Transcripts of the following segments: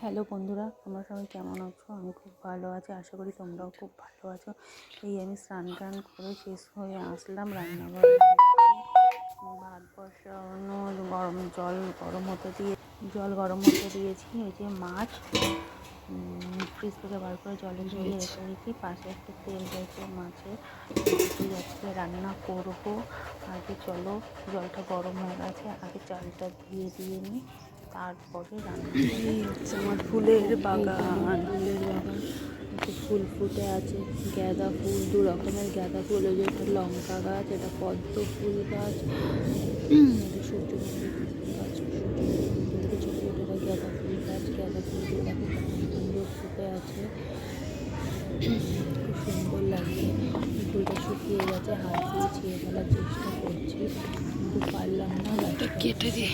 Hello বন্ধুরা তোমরা সবাই কেমন আছো? আমি খুব ভালো আছি আশা করি তোমরাও খুব ভালো আছো। এই আমি স্নান টান করে শেষ হয়ে আসলাম রান্নাঘরে ভাত বসানো গরম জল গরম হতে দিয়ে জল গরম হতে দিয়েছি। ওই যে মাছ ফ্রিজ থেকে বার করে জলে ঝরিয়ে রেখে দিয়েছি। পাশে একটু তেল রয়েছে মাছের। তুই আজকে রান্না করব। আগে চলো জলটা গরম হয়ে গেছে আগে চালটা ধুয়ে দিয়ে নিই। তারপরে হচ্ছে আমার ফুলের বাগান। ফুলের বাগান। ফুল ফুটে আছে। গাঁদা ফুল দু রকমের গাঁদা ফুল। ওই যে একটা লঙ্কা গাছ এটা পদ্ম ফুল গাছ। এটা সূর্যমুখী গাছ সূর্যমুখী ছোটো ছোটো গাঁদা ফুল গাছ গাঁদা ফুলগুলো দেখো সুন্দর ফুটে আছে। খুব সুন্দর লাগছে। ফুলটা শুকিয়ে গেছে হাত দিয়ে ছিঁড়ে ফেলার চেষ্টা করছি। কিন্তু পারলাম না। কেটে দিয়ে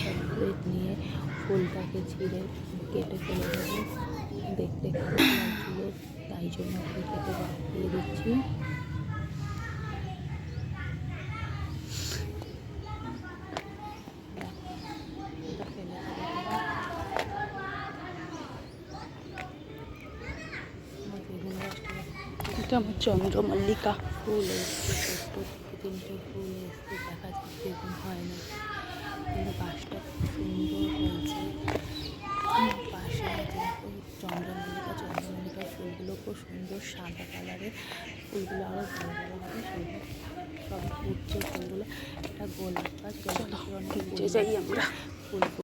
নিয়ে ফুলটাকে ছিঁড়ে কেটে ফেলে দেবো। দেখতে লাগছিল, তাই জন্য কেটে দিয়ে দিচ্ছি। এটা আমার চন্দ্রমল্লিকা ফুল এসছে তিনটে ফুল এসছে, দেখা যাচ্ছে হয় না। চন্দ্রমল্লিকা চন্দ্রমল্লিকা ফুলগুলো খুব সুন্দর সাদা কালারের ফুলগুলো আরও ভালো ভালো হবে সেগুলো সব ফুটছে ফুলগুলো এটা গোলাপ গাছ গোলাপ। ফুল